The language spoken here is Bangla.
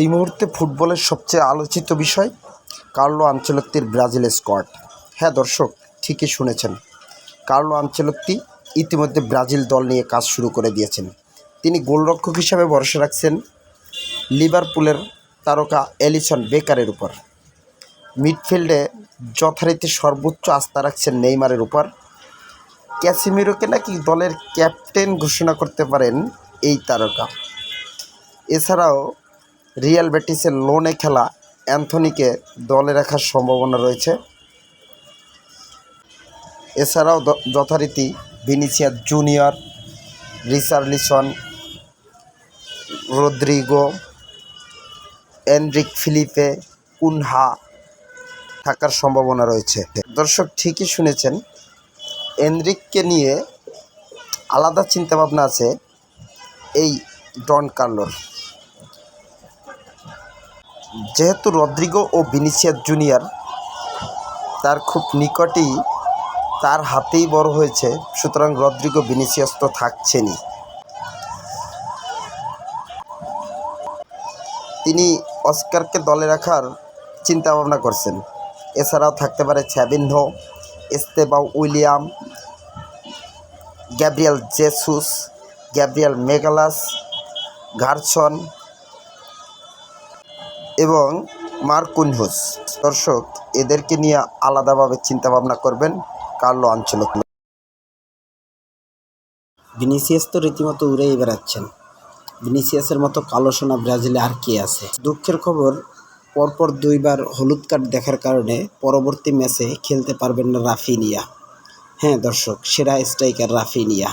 এই মুহূর্তে ফুটবলের সবচেয়ে আলোচিত বিষয় কার্লো আনচেলত্তির ব্রাজিল স্কোয়াড। হ্যাঁ দর্শক, ঠিকই শুনেছেন। কার্লো আনচেলত্তি ইতিমধ্যে ব্রাজিল দল নিয়ে কাজ শুরু করে দিয়েছেন। তিনি গোলরক্ষক হিসাবে ভরসা রাখছেন লিভারপুলের তারকা এলিসন বেকারের উপর। মিডফিল্ডে যথারীতি সর্বোচ্চ আস্থা রাখছেন নেইমারের উপর। ক্যাসিমিরোকে নাকি দলের ক্যাপ্টেন ঘোষণা করতে পারেন এই তারকা। এছাড়াও রিয়াল বেটিসের লোনে খেলা অ্যান্থনিকে দলে রাখার সম্ভাবনা রয়েছে। এছাড়াও যথারীতি Vinicius Junior, Richarlison, Rodrygo, Endrick Felipe Cunha থাকার সম্ভাবনা রয়েছে। দর্শক ঠিকই শুনেছেন, এনরিককে নিয়ে আলাদা চিন্তাভাবনা আছে এই ডন কার্লোর। যেহেতু রদ্রিগো ও ভিনিসিয়া জুনিয়র, তার খুব নিকটেই তার হাতেই বড় হয়েছে, সুতরাং রদ্রিগো ভিনিসিয়াস তো থাকছেনই। তিনি অস্কারকে দলে রাখার চিন্তা ভাবনা করছেন। এছাড়াও থাকতে পারে Savinho Estevao William, Gabriel Jesus, Gabriel Magalhaes Gerson এবং মার্কুনহুস দর্শক, এদেরকে নিয়ে আলাদাভাবে চিন্তাভাবনা করবেন কার্লো আঞ্চলক। ভিনিসিয়াস তো রীতিমতো উড়েই বেড়াচ্ছেন। ভিনিসিয়াসের মতো কালো সোনা ব্রাজিলে আর কে আছে? দুঃখের খবর, পরপর দুইবার হলুদ কার্ড দেখার কারণে পরবর্তী ম্যাচে খেলতে পারবেন না রাফিনিয়া। হ্যাঁ দর্শক, সেরা স্ট্রাইকার রাফিনিয়া।